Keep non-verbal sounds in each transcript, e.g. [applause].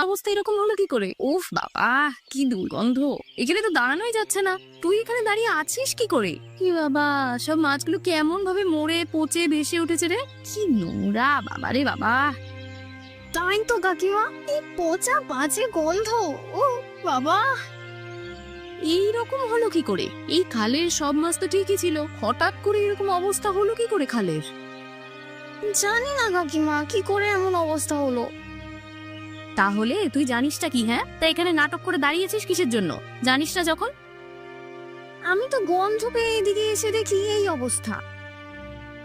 অবস্থা এরকম হলো কি করে? উফ বাবা, কি দুর্গন্ধ। এখানে তো দাঁড়ানোই যাচ্ছে না। তুই এখানে দাঁড়িয়ে আছিস কি করে? কি বাবা, সব মাছগুলো কেমন ভাবে মরে, পচে, ভেসে উঠেছে রে? কি নোংরা, বাবা রে বাবা। তাই তো কাকিমা, এই পচা বাজে গন্ধ। ও বাবা। এইরকম হলো কি করে? এই খালের সব মাছ তো ঠিকই ছিল। হঠাৎ করে এরকম অবস্থা হলো কি করে খালের? জানি না কাকিমা, কি করে এমন অবস্থা হলো? তাহলে তুই জানিসটা কি হ্যাঁ? তা এখানে নাটক করে দাঁড়িয়েছিস কিসের জন্য? জানিস না যখন? আমি তো গন্ধ পেয়ে এদিকে এসে দেখি এই অবস্থা।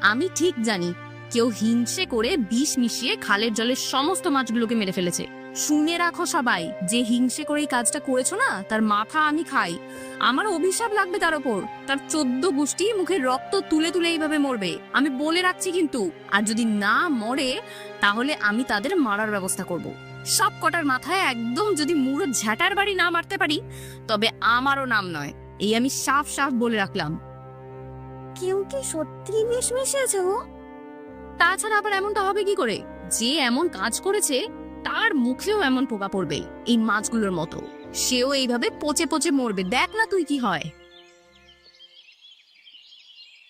আমি ঠিক জানি কেউ হিংসে করে বিষ মিশিয়ে খালের জলের সমস্ত মাছগুলোকে মেরে ফেলেছে। শুনে রাখো সবাই যে হিংসে করে এই কাজটা করেছ না তার মাথা আমি খাই। আমার অভিশাপ লাগবে তার ওপর। তার চোদ্দ গোষ্ঠী মুখের রক্ত তুলে তুলে এইভাবে মরবে। আমি বলে রাখছি কিন্তু আর যদি না মরে তাহলে আমি তাদের মারার ব্যবস্থা করব। সব কটার মাথায় একদম যদি মুড়ো ঝ্যাটার বাড়ি না মারতে পারি তবে আমারও নাম নয়। এই আমি সাফ সাফ বলে রাখলাম। কেউ কি সত্যি বিষ মিশিয়েছে গো? তাছাড়া আবার এমনটা হবে কি করে? যে এমন কাজ করেছে তার মুখেও এমন পোকা পড়বে এই মাছগুলোর মতো। সেও এইভাবে পচে পচে মরবে। দেখ না তুই কি হয়।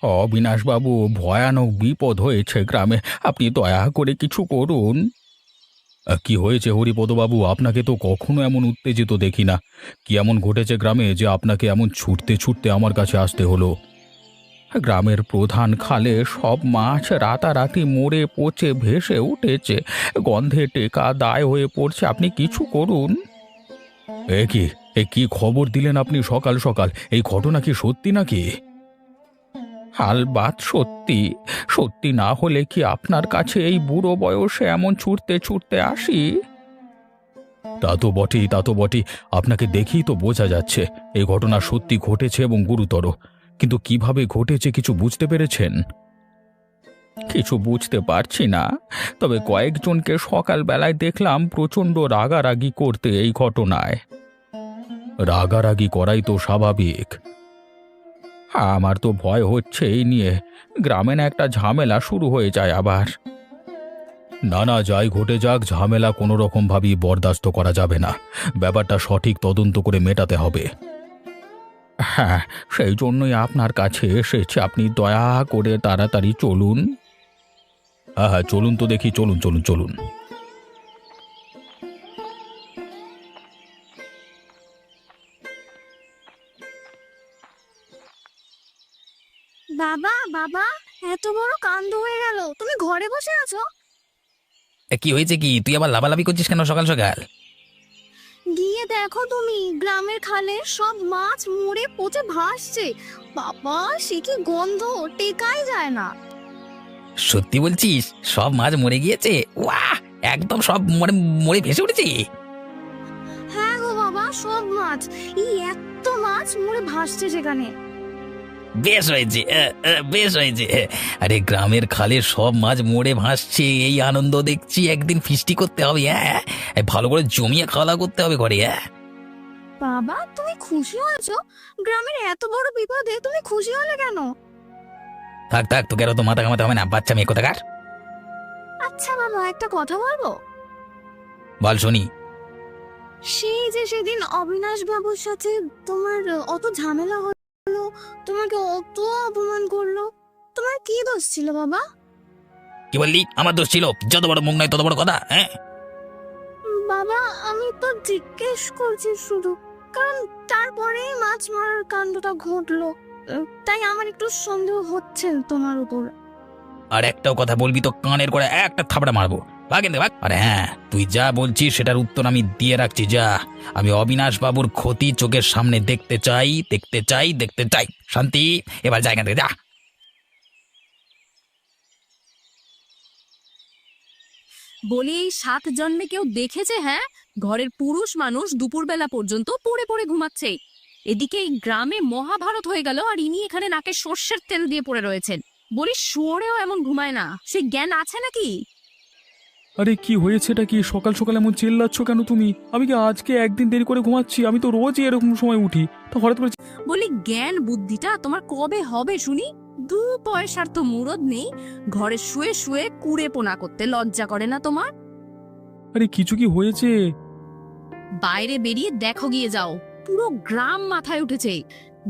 অবিনাশবাবু ভয়ানক বিপদ হয়েছে গ্রামে। আপনি দয়া করে কিছু করুন। কি হয়েছে হরিপদবাবু? আপনাকে তো কখনো এমন উত্তেজিত দেখি না। কি এমন ঘটেছে গ্রামে যে আপনাকে এমন ছুটতে ছুটতে আমার কাছে আসতে হলো? গ্রামের প্রধান খালে সব মাছ রাতারাতি মরে, পচে, ভেসে উঠেছে। গন্ধে টেকা দায় হয়ে পড়ছে। আপনি কিছু করুন। এ কি? এ কি খবর দিলেন আপনি সকাল সকাল? এই ঘটনা কি সত্যি নাকি? হালবাত সত্যি সত্যি না হলে কি আপনার কাছে এই বুড়ো বয়সে এমন ছুটতে ছুটতে আসি? তা তো বটেই তা তো বটেই। আপনাকে দেখেই তো বোঝা যাচ্ছে এই ঘটনা সত্যি ঘটেছে এবং গুরুতর। কিন্তু কীভাবে ঘটেছে কিছু বুঝতে পেরেছেন? কিছু বুঝতে পারছি না তবে কয়েকজনকে সকালবেলায় দেখলাম প্রচণ্ড রাগারাগি করতে এই ঘটনায়। রাগারাগি করাই তো স্বাভাবিক। আমার তো ভয় হচ্ছে এই নিয়ে। গ্রামে না একটা ঝামেলা শুরু হয়ে যায় আবার। না না, যাই ঘটে যাক, ঝামেলা কোনো রকম ভাবেই বরদাস্ত করা যাবে না। ব্যাপারটা সঠিক তদন্ত করে মেটাতে হবে। হ্যাঁ সেই জন্যই আপনার কাছে এসেছে। আপনি দয়া করে তাড়াতাড়ি চলুন। হ্যাঁ হ্যাঁ চলুন তো দেখি, চলুন চলুন চলুন। বাবা বাবা এত বড় কাণ্ড হয়ে গেল। তুমি ঘরে বসে আছো? এ, কি হয়েছে কি? তুই আবার লাভালাভি করছিস কেন সকাল সকাল? গিয়ে দেখো তুমি গ্রামের খালে সব মাছ মরে পচে ভাসছে। বাবা সে কি গন্ধ টেকাই যায় না। সত্যি বলছিস? সব মাছ মরে গিয়েছে? ওয়াহ একদম সব মরে মরে ভেসে উঠেছে। হ্যাঁ গো বাবা সব মাছ। এই এত মাছ মরে ভাসছে সেখানে। বেশ হয়েছে এ, এ, বেশ হয়েছে। আরে গ্রামের খালে সব মাছ মরে ভাসছে এই আনন্দ দেখছি একদিন ফিস্টি করতে হবে হ্যাঁ? ভালো করে জমিয়ে খাওয়া দাওয়া করতে হবে ঘরে হ্যাঁ? বাবা তুমি খুশি হয়েছো? গ্রামের এত বড় বিপদে তুমি খুশি হলে কেন? থাক থাক তোকে আর তো মাথা কামাতে হবে না বাচ্চা মেয়ে কোথাকার? আচ্ছা বাবা একটা কথা বলব? বল শুনি। সেই যে সেদিন অবিনাশ বাবুর সাথে তোমার অত ঝামেলা হলো তোমাকে অত অপমান করল? তোমার কি দোষ ছিল বাবা? কি বললি? আমার দোষ ছিল। যত বড় মুখ নয় তত বড় কথা হ্যাঁ? বাবা আমি তো জিজ্ঞেস করছি শুধু কারণ তারপরেই মাছ মারার কাণ্ডটা ঘটলো। তাই আমার একটু সন্দেহ হচ্ছে তোমার উপর। আর একটাও কথা বলবি তো কানের করে একটা থাপড়া মারবো। ভাগ ভাগ। আরে হ্যাঁ তুই যা বলছিস সেটার উত্তর আমি দিয়ে রাখছি, যা। আমি অবিনাশ বাবুর ক্ষতি চোখের সামনে দেখতে চাই দেখতে চাই দেখতে চাই। শান্তি, এবার জায়গা থেকে, যা। বলি, এই সাত জন্মে কেউ দেখেছে হ্যাঁ? ঘরের পুরুষ মানুষ দুপুরবেলা পর্যন্ত পড়ে পড়ে ঘুমাচ্ছে। এদিকে এই গ্রামে মহাভারত হয়ে গেল, আর ইনি এখানে নাকে সর্ষের তেল দিয়ে পড়ে রয়েছেন। বলি, শুয়োরেও এমন ঘুমায় না। সে জ্ঞান আছে নাকি? আরে কি হয়েছেটা কি? সকাল সকাল এমন চিল্লাচ্ছ কেন তুমি? আমি কি আজকে একদিন দেরি করে ঘুমাচ্ছি? আমি তো রোজই এরকম সময় উঠি। তা হঠাৎ করে বলি জ্ঞান বুদ্ধিটা তোমার কবে হবে শুনি? দু পয়সার তো মুরদ নেই। ঘরে শুয়ে শুয়ে কুড়ে পোনা করতে লজ্জা করে না তোমার? আরে কিছু কি হয়েছে? বাইরে বেরিয়ে দেখো গিয়ে যাও। পুরো গ্রাম মাথায় উঠেছে।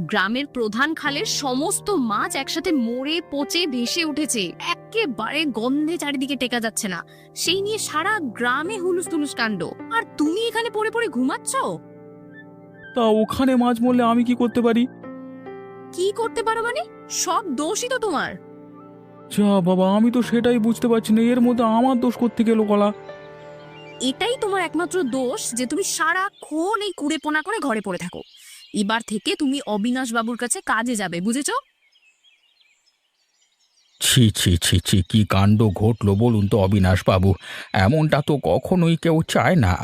গ্রামের প্রধান খালের সমস্ত মাছ একসাথে মরে পচে ভেসে উঠেছে। একেবারে গন্ধে চারিদিকে টেকা যাচ্ছে না। সেই নিয়ে সারা গ্রামে হুলুস তুলুস কাণ্ড। আর তুমি এখানে পড়ে পড়ে ঘুমাচ্ছ? তা ওখানে মাছ মরলে আমি কি করতে পারি? কি করতে পারো মানে? সব দোষই তো তোমার। যা বাবা আমি তো সেটাই বুঝতে পারছি না। এর মধ্যে আমার দোষ করতে গেল গলা এটাই তোমার একমাত্র দোষ যে তুমি সারাক্ষণ এই কুড়ে পোনা করে ঘরে পড়ে থাকো। এবার থেকে তুমি অবিনাশ বাবুর কাছে কাজে যাবে, বুঝেছ? ছি ছি ছি ছি, কি কাণ্ড ঘটলো বলুন তো অবিনাশ বাবু। এমনটা তো কখনোই কেউ চায় না।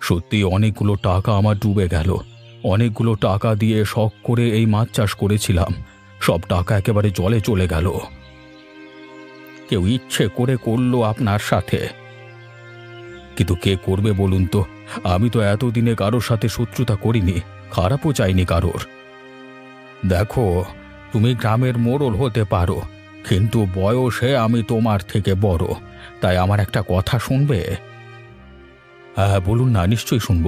সত্যি অনেকগুলো টাকা আমার ডুবে গেল। অনেকগুলো টাকা দিয়ে শখ করে এই মাছ চাষ করেছিলাম। সব টাকা একেবারে জলে চলে গেল। কেউ ইচ্ছে করে করল আপনার সাথে। কিন্তু কে করবে বলুন তো? আমি তো এতদিনে কারোর সাথে শত্রুতা করিনি। খারাপও চাইনি কারোর। দেখো, তুমি গ্রামের মোড়ল হতে পারো, কিন্তু বয়সে আমি তোমার থেকে বড়, তাই আমার একটা কথা শুনবে? হ্যাঁ বলুন না, নিশ্চয়ই শুনব।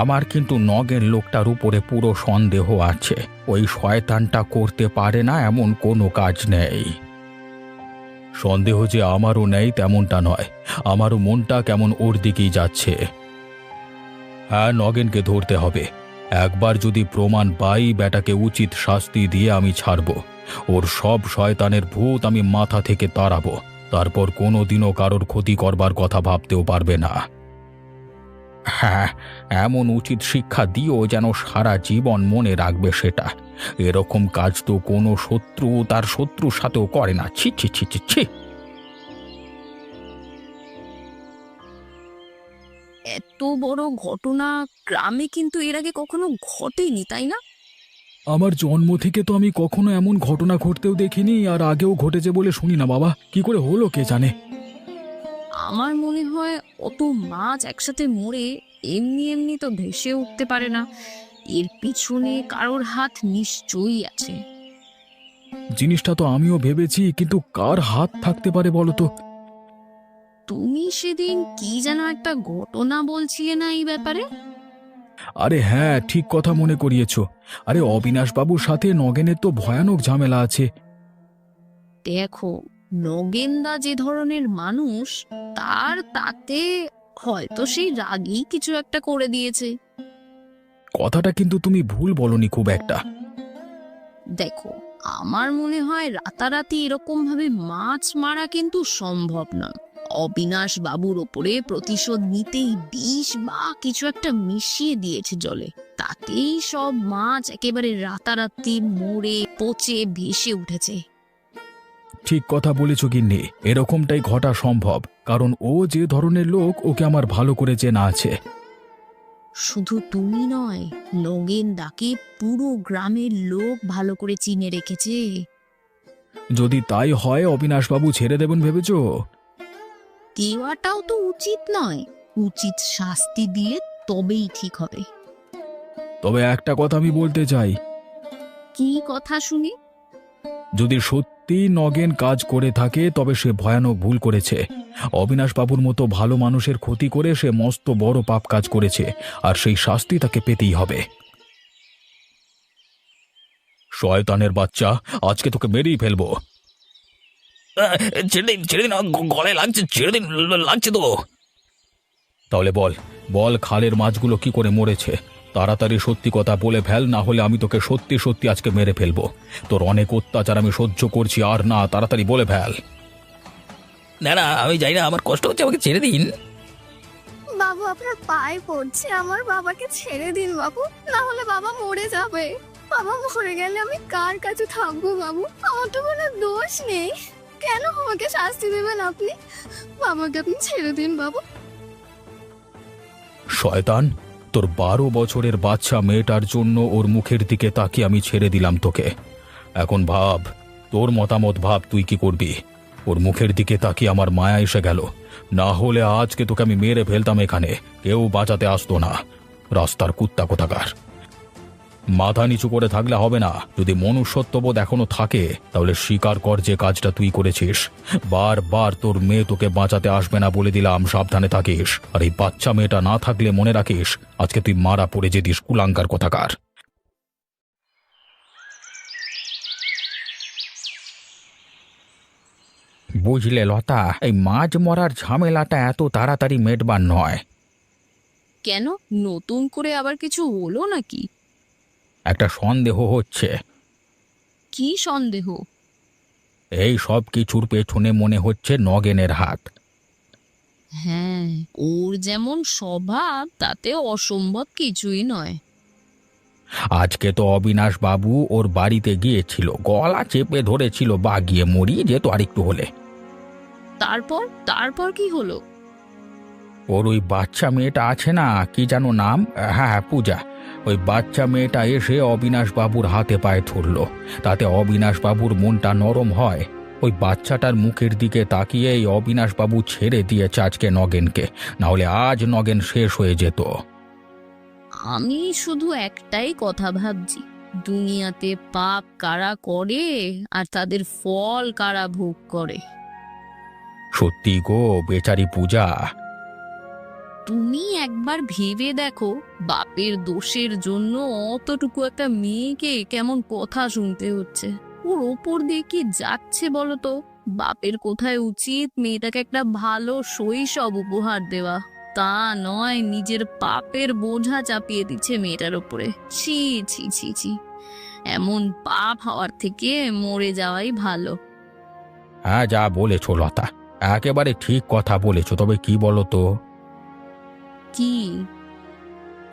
আমার কিন্তু নগের লোকটার উপরে পুরো সন্দেহ আছে, ওই শয়তানটা করতে পারে না, এমন কোনো কাজ নেই। সন্দেহ যে আমারও নেই তেমনটা নয়, আমারও মনটা কেমন ওর দিকেই যাচ্ছে। হ্যাঁ নগেনকে ধরতে হবে। একবার যদি প্রমাণ পাই বেটাকে উচিত শাস্তি দিয়ে আমি ছাড়ব। ওর সব শয়তানের ভূত আমি মাথা থেকে তাড়াবো। তারপর কোনো দিনও কারোর ক্ষতি করবার কথা ভাবতেও পারবে না। হ্যাঁ এমন উচিত শিক্ষা দিও যেন সারা জীবন মনে রাখবে সেটা। এরকম কাজ তো কোনো শত্রু তার শত্রুর সাথেও করে না। ছি ছি ছি ছি ছি। এত বড় ঘটনা গ্রামে কিন্তু এর আগে কখনো ঘটেনি তাই না? আমার জন্ম থেকে তো আমি কখনো এমন ঘটনা ঘটতেও দেখিনি আর আগেও ঘটেছে বলে শুনি না বাবা। কি করে হলো কে জানে? আমার মনে হয় অত মাছ একসাথে মরে এমনি এমনি তো ভেসে উঠতে পারে না। এর পিছনে কারোর হাত নিশ্চয়ই আছে। জিনিসটা তো আমিও ভেবেছি কিন্তু কার হাত থাকতে পারে বলো তো? তুমি সেদিন কি যেন একটা ঘটনা বলছিলে না এই ব্যাপারে? আরে হ্যাঁ ঠিক কথা মনে করিয়েছ। আরে অবিনাশ বাবুর সাথে নগেনের তো ভয়ানক ঝামেলা আছে। দেখো নগেনদা যে ধরনের মানুষ তার তাতে হয়তো সেই রাগই কিছু একটা করে দিয়েছে। কথাটা কিন্তু তুমি ভুল বলনি খুব একটা। দেখো আমার মনে হয় রাতারাতি এরকম ভাবে মাছ মারা কিন্তু সম্ভব না অবিনাশ বাবুর ওপরে প্রতিশোধ নিতেই বিষ বা কিছু একটা মিশিয়ে দিয়েছে জলে। তাতেই সব মাছ একেবারে রাতারাতি মরে পচে ভেসে উঠেছে। ঠিক কথা বলেছ গিন্নি এরকমটাই ঘটা সম্ভব কারণ ও যে ধরনের লোক ওকে আমার ভালো করে চেনা আছে। শুধু তুমি নয় নগেন দাকে পুরো গ্রামের লোক ভালো করে চিনে রেখেছে। যদি তাই হয় অবিনাশবাবু ছেড়ে দেবেন ভেবেছ? দেওয়াটাও তো উচিত নয়। উচিত শাস্তি দিলে তবেই ঠিক হবে। তবে একটা কথা আমি বলতে চাই। কি কথা শুনি? যদি সত্যি নগেন কাজ করে থাকে তবে সে ভয়ানক ভুল করেছে। অবিনাশ বাবুর মতো ভালো মানুষের ক্ষতি করে সে মস্ত বড় পাপ কাজ করেছে আর সেই শাস্তি তাকে পেতেই হবে। শয়তানের বাচ্চা আজকে তোকে মেরেই ফেলব। ছেড়ে দিন ছেড়ে দিন গলায় লাগছে ছেড়ে দিন লাগছে তো তাহলে বল বল খালের মাছগুলো কি করে মরেছে? তাড়াতাড়ি সত্যি কথা বলে ফেল না হলে আমি তোকে সত্যি সত্যি আজকে মেরে ফেলব। তোর অনেক অত্যাচার আমি সহ্য করছি আর না তাড়াতাড়ি বলে ফেল। না না আমি জানি না আমার কষ্ট হচ্ছে আমাকে ছেড়ে দিন। বাবু আপনার পায়ে পড়ছে আমার বাবাকে ছেড়ে দিন বাবু। না হলে বাবা মরে যাবে। বাবা মরে গেলে আমি কার কাছে থাকব বাবু? আমার তো কোনো দোষ নেই। কেন আমাকে শাস্তি দেবেন আপনি? বাবাকে আপনি ছেড়ে দিন, বাবু। শয়তান, তোর বারো বছরের বাচ্চা মেয়েটার জন্য ওর মুখের দিকে তাকিয়ে আমি ছেড়ে দিলাম তোকে। এখন ভাব, তোর মতামত ভাব তুই কি করবি? ওর মুখের দিকে তাকিয়ে আমার মায়া এসে গেল। না হলে আজকে তোকে আমি মেরে ফেলতাম এখানে। কেউ বাঁচাতে আসতো না। রাস্তার কুত্তা কোথাকার? মাথা নিচু করে থাকলে হবে না। যদি মনুষ্যত্ববোধ এখনও থাকে, তাহলে স্বীকার কর যে কাজটা তুই করেছিস। বারবার তোর মেয়ে তোকে বাঁচাতে আসবে না বলে দিলাম, সাবধানে থাকিস। আর এই বাচ্চা মেয়েটা না থাকলে মনে রাখিস, আজকে তুই মারা পড়ে যেতিস কুলাঙ্কার কথাকার। বুঝলে লতা, এই মাছ মরার ঝামেলাটা এত তাড়াতাড়ি মেটবার নয়। কেন? নতুন করে আবার কিছু হলো নাকি? একটা সন্দেহ হচ্ছে। কি সন্দেহ? এই সব কিছুর পেছনে মনে হচ্ছে নগেনের হাত। হ্যাঁ ওর যেমন স্বভাব তাতে অসম্ভব কিছুই নয়। আজকে তো অবিনাশ বাবু ওর বাড়িতে গিয়েছিল গলা চেপে ধরেছিল বাগিয়ে মরি যেত আরেকটু হলে। তারপর? তারপর কি হলো? ওর ওই বাচ্চা মেয়েটা আছে না কি যেন নাম? হ্যাঁ হ্যাঁ পূজা। ওই বাচ্চা মেয়েটা এসে অবিনাশ বাবুর হাতে পায়ে ধরলো। তাতে অবিনাশ বাবুর মনটা নরম হয়। ওই বাচ্চাটার মুখের দিকে তাকিয়েই অবিনাশ বাবু ছেড়ে দিয়েছে আজকে নগেনকে। নাহলে আজ নগেন শেষ হয়ে যেত। আমি শুধু একটাই কথা ভাবছি। দুনিয়াতে পাপ কারা করে আর তাদের ফল কারা ভোগ করে? সত্যি গো বেচারি পূজা। তুমি একবার ভেবে দেখো, বাপের দোষের জন্য অতটুকু একটা মেয়েকে কেমন কথা শুনতে হচ্ছে। ওর ওপর দিয়ে কি যাচ্ছে বলো তো বাপের কোথায় উচিত মেয়েটাকে একটা ভালো শৈশব উপহার দেওয়া? তা নয়, নিজের পাপের বোঝা চাপিয়ে দিচ্ছে মেয়েটার উপরে ছি ছি ছি ছি। এমন পাপ হওয়ার থেকে মরে যাওয়াই ভালো। হ্যাঁ যা বলেছ লতা। একেবারে ঠিক কথা বলেছ, তবে কি বলো তো কি?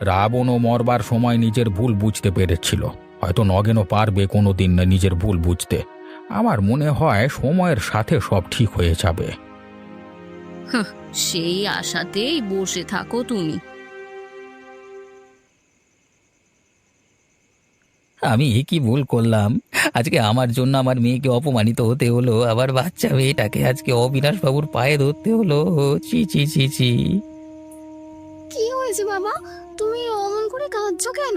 রাবণও মরবার সময় নিজের ভুল বুঝতে পেরেছিল। হয়তো নগেনও পারবে কোনো দিন না নিজের ভুল বুঝতে। আমার মনে হয় সময়ের সাথে সব ঠিক হয়ে যাবে। সেই আশাতেই বসে থাকো তুমি। আমি কি ভুল করলাম? আজকে আমার জন্য আমার মেয়েকে অপমানিত হতে হলো আবার বাচ্চা মেয়েটাকে আজকে অবিনাশ বাবুর পায়ে ধরতে হলো। চি চি চি চি হয়েছে বাবা? তুমি অমন করে কাঁদছো কেন?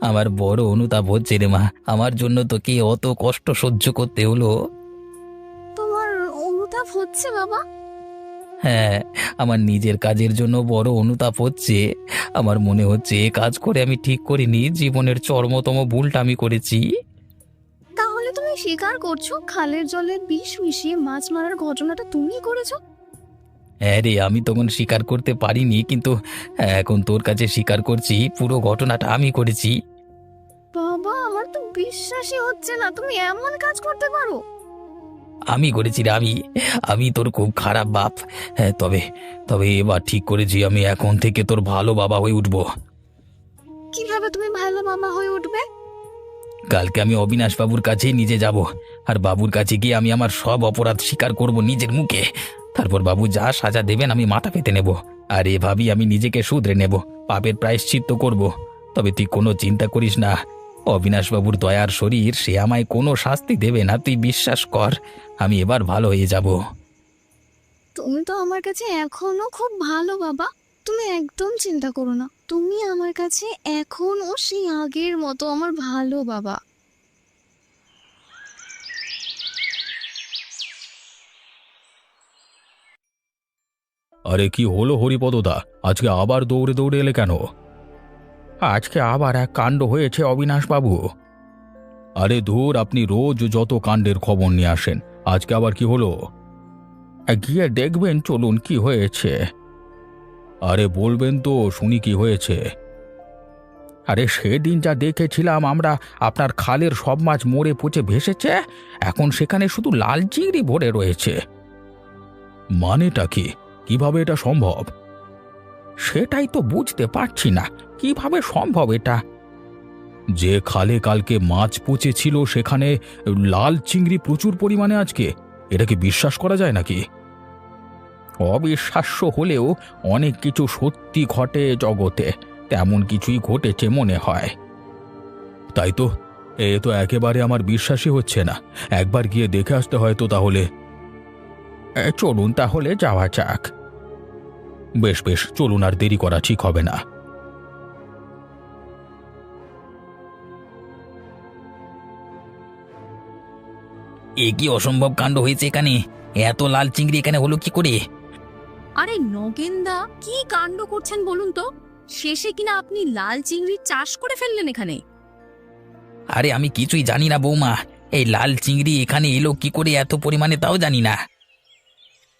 আমার বড় অনুতাপ হচ্ছে রে মা। আমার জন্য তোকে অত কষ্ট সহ্য করতে হলো। তোমার অনুতাপ হচ্ছে বাবা? হ্যাঁ আমার নিজের কাজের জন্য বড় অনুতাপ হচ্ছে। আমার মনে হচ্ছে এ কাজ করে আমি ঠিক করিনি জীবনের চরমতম ভুলটা আমি করেছি। তাহলে তুমি স্বীকার করছ খালের জলে বিষ মিশিয়ে মাছ মারার ঘটনাটা তুমিই করেছ? হ্যাঁ রে আমি তখন স্বীকার করতে পারিনি কিন্তু এখন তোর কাছে স্বীকার করছি পুরো ঘটনাটা আমি করেছি। বাবা আমার তো বিশ্বাসই হচ্ছে না তুমি এমন কাজ করতে পারো। আমি করেছি রে আমি আমি তোর খুব খারাপ বাপ। হ্যাঁ তবে তবে এবার ঠিক করেছি আমি এখন থেকে তোর ভালো বাবা হয়ে উঠবো। কীভাবে তুমি ভালো বাবা হয়ে উঠবে? কালকে আমি অবিনাশ বাবুর কাছেই নিজে যাব আর বাবুর কাছে গিয়ে আমি আমার সব অপরাধ স্বীকার করব নিজের মুখে। তারপর বাবু যা সাজা দেবেন আমি মাথা পেতে নেব। আর এভাবেই আমি নিজেকে শুধরে নেব। পাপের প্রায়শ্চিত্ত করব। তবে তুই কোনো চিন্তা করিস না। অবিনাশ বাবুর দয়ার শরীর, সে আমায় কোনো শাস্তি দেবে না, তুই বিশ্বাস কর, আমি এবার ভালো হয়ে যাব। তুমি তো আমার কাছে এখনও খুব ভালো, বাবা। তুমি একদম চিন্তা করো না। তুমি আমার কাছে এখনও সেই আগের মতো আমার ভালো, বাবা। আরে কি হলো হরিপদদা আজকে আবার দৌড়ে দৌড়ে এলে কেন? আজকে আবার এক কাণ্ড হয়েছে অবিনাশবাবু। আরে ধুর আপনি রোজ যত কাণ্ডের খবর নিয়ে আসেন আজকে আবার কি হলো? গিয়ে দেখবেন চলুন কি হয়েছে। আরে বলবেন তো শুনি কি হয়েছে। আরে সেদিন যা দেখেছিলাম আমরা আপনার খালের সব মাছ মরে পচে ভেসেছে এখন সেখানে শুধু লাল চিংড়ি ভরে রয়েছে। মানেটা কি? কীভাবে এটা সম্ভব? সেটাই তো বুঝতে পারছি না। কীভাবে সম্ভব এটা? যে খালে কালকে মাছ পচেছিল সেখানে লাল চিংড়ি প্রচুর পরিমাণে আজকে, এটা কি বিশ্বাস করা যায় নাকি? অবিশ্বাস্য হলেও অনেক কিছু সত্যি ঘটে জগতে, তেমন কিছুই ঘটেছে মনে হয়। তাই তো, এ তো একেবারে আমার বিশ্বাসই হচ্ছে না। একবার গিয়ে দেখে আসতে হয়তো তাহলে। চলুন তাহলে যাওয়া যাক। বেশ বেশ চলুন আর দেরি করা ঠিক হবে না। এ কি অসম্ভব কাণ্ড হয়েছে এখানে? এত লাল চিংড়ি এখানে হলো কি করে? আরে নগেনদা কি কাণ্ড করছেন বলুন তো? শেষে কিনা আপনি লাল চিংড়ি চাষ করে ফেললেন এখানে। আরে আমি কিছুই জানি না বৌমা। এই লাল চিংড়ি এখানে এলো কি করে এত পরিমাণে তাও জানি না।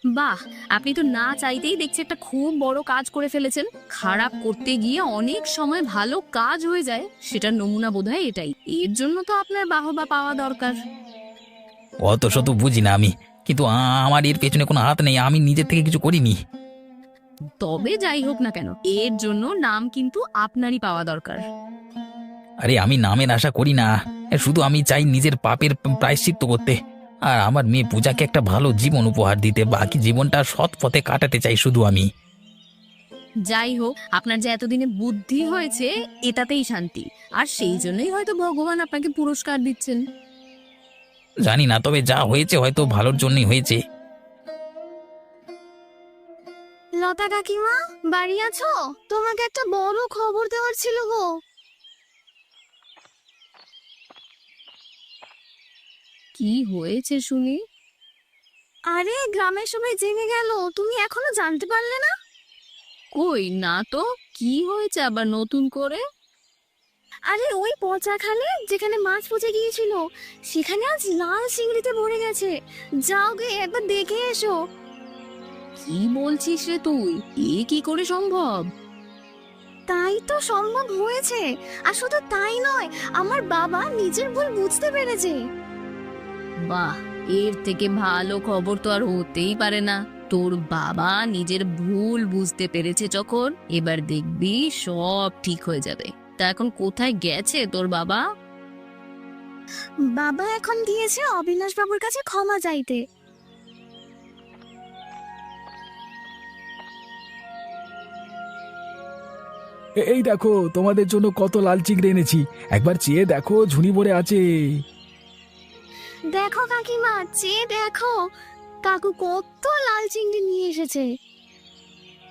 বাহ আপনি তো না চাইতেই দেখছি একটা খুব বড় কাজ করে ফেলেছেন। খারাপ করতে গিয়ে অনেক সময় ভালো কাজ হয়ে যায় সেটার নমুনা বোধহয় এটাই। এর জন্য তো আপনার বাহবা পাওয়া দরকার। অত শত বুঝি না আমি কিন্তু আ- আমার এর পেছনে কোনো হাত নেই আমি নিজের থেকে কিছু করিনি। তবে যাই হোক না কেন এর জন্য নাম কিন্তু আপনারই পাওয়া দরকার। আরে আমি নামের আশা করি না শুধু আমি চাই নিজের পাপের প্রায়শ্চিত্ত করতে। আর আমার মেয়ে পূজাকে একটা ভালো জীবন উপহার দিতে বাকি জীবনটা সৎ পথে কাটাতে চাই শুধু আমি। যাই হোক আপনার যে এতদিনে বুদ্ধি হয়েছে এটাতেই শান্তি। আর সেই জন্যই হয়তো ভগবান আপনাকে পুরস্কার দিচ্ছেন। জানি না তবে যা হয়েছে হয়তো ভালোর জন্যই হয়েছে। লতা কাকিমা বাড়ি আছো? তোমাকে একটা বড় খবর দেওয়ার ছিল গো। কি হয়েছে শুনি? আরে গ্রামের সবাই জেনে গেল তুমি এখনও জানতে পারলে না? কই না তো কি হয়েছে আবার নতুন করে? আরে ওই পচা খালে যেখানে মাছ পচে গিয়েছিল সেখানে আজ লাল চিংড়িতে ভরে গেছে। যাও গে একবার দেখে এসো। কি বলছিস রে তুই? এ কি করে সম্ভব? তাই তো সম্ভব হয়েছে। আর শুধু তাই নয় আমার বাবা নিজের ভুল বুঝতে পেরেছে। বাহ এর থেকে ভালো খবর তো আর হতেই পারে না। তোর বাবা নিজের ভুল বুঝতে পেরেছে যখন এবার দেখবি সব ঠিক হয়ে যাবে। তা এখন কোথায় গেছে তোর বাবা? বাবা এখন গিয়েছে অবিনাশ বাবুর কাছে ক্ষমা চাইতে। এই দেখো তোমাদের জন্য কত লাল চিংড়ি এনেছি। একবার চেয়ে দেখো ঝুনি ভরে আছে। দেখো কাকিমা, চেয়ে দেখো। কাকু কত লাল চিংড়ি নিয়ে এসেছে।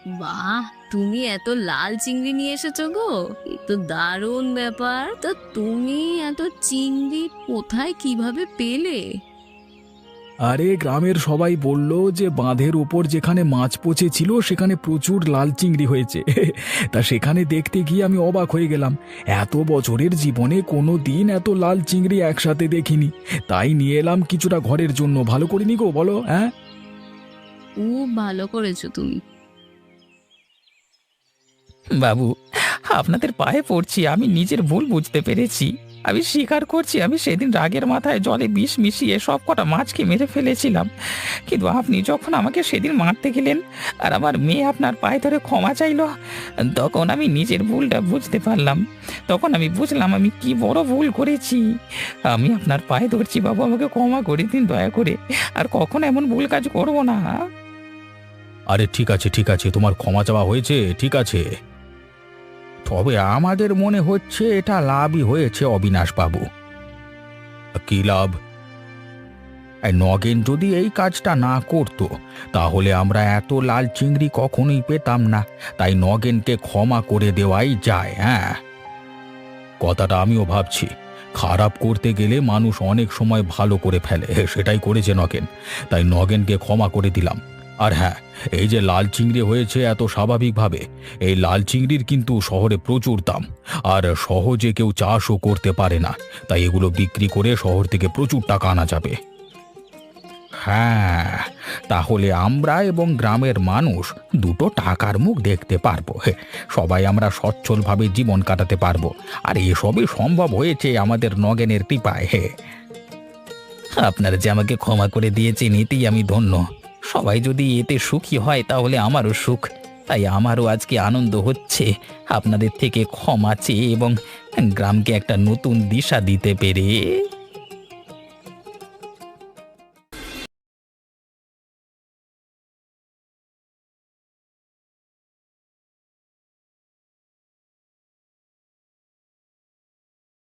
বাহ, তুমি এত লাল চিংড়ি নিয়ে এসেছ গো। তো দারুণ ব্যাপার। তা তুমি এত চিংড়ি কোথায় কীভাবে পেলে? আরে গ্রামের সবাই বলল যে বাঁধের উপর যেখানে মাছ পচে ছিল সেখানে প্রচুর লাল চিংড়ি হয়েছে। [laughs] তা সেখানে দেখতে গিয়ে আমি অবাক হয়ে গেলাম। এত বছরের জীবনে কোনো দিন এত লাল চিংড়ি একসাথে দেখিনি। তাই নিয়ে এলাম কিছুটা ঘরের জন্য। ভালো করিনি গো বলো হ্যাঁ? ও ভালো করেছ তুমি। বাবু আপনাদের পায়ে পড়ছি আমি নিজের ভুল বুঝতে পেরেছি। আমি স্বীকার করছি, আমি সেদিন রাগের মাথায় জলে বিষ মিশিয়ে সব কটা মাছকে মেরে ফেলেছিলাম। কিন্তু আপনি যখন আমাকে সেদিন মারতে গেলেন আর আমার মেয়ে আপনার পায়ে ধরে ক্ষমা চাইলো, তখন আমি নিজের ভুলটা বুঝতে পারলাম। তখন আমি বুঝলাম আমি কি বড় ভুল করেছি। আমি আপনার পায়ে ধরছি, বাবু, আমাকে ক্ষমা করে দিন দয়া করে। আর কখন এমন ভুল কাজ করব না। আরে ঠিক আছে ঠিক আছে, তোমার ক্ষমা চাওয়া হয়েছে, ঠিক আছে। তবে আমাদের মনে হচ্ছে এটা লাভই হয়েছে অবিনাশ বাবু কি লাভ? নগেন যদি এই কাজটা না করত, তাহলে আমরা এত লাল চিংড়ি কখনোই পেতাম না। তাই নগেনকে ক্ষমা করে দেওয়াই যায় হ্যাঁ? কথাটা আমিও ভাবছি। খারাপ করতে গেলে মানুষ অনেক সময় ভালো করে ফেলে, সেটাই করেছে নগেন। তাই নগেনকে ক্ষমা করে দিলাম। আর হ্যাঁ এই যে লাল চিংড়ি হয়েছে এত স্বাভাবিকভাবে, এই লাল চিংড়ির কিন্তু শহরে প্রচুর দাম। আর সহজে কেউ চাষও করতে পারে না, তাই এগুলো বিক্রি করে শহর থেকে প্রচুর টাকা আনা যাবে। হ্যাঁ তাহলে আমরা এবং গ্রামের মানুষ দুটো টাকার মুখ দেখতে পারব। সবাই আমরা সচ্ছলভাবে জীবন কাটাতে পারব। আর এসবই সম্ভব হয়েছে আমাদের নগেনের কৃপায়, হে। আপনারা যে আমাকে ক্ষমা করে দিয়েছেন, এতেই আমি ধন্য। সবাই যদি এতে সুখী হয় তাহলে আমারও সুখ। তাই আমারও আজকে আনন্দ হচ্ছে। আপনাদের থেকে ক্ষমা চেয়ে এবং গ্রামকে একটা নতুন দিশা দিতে পেরে।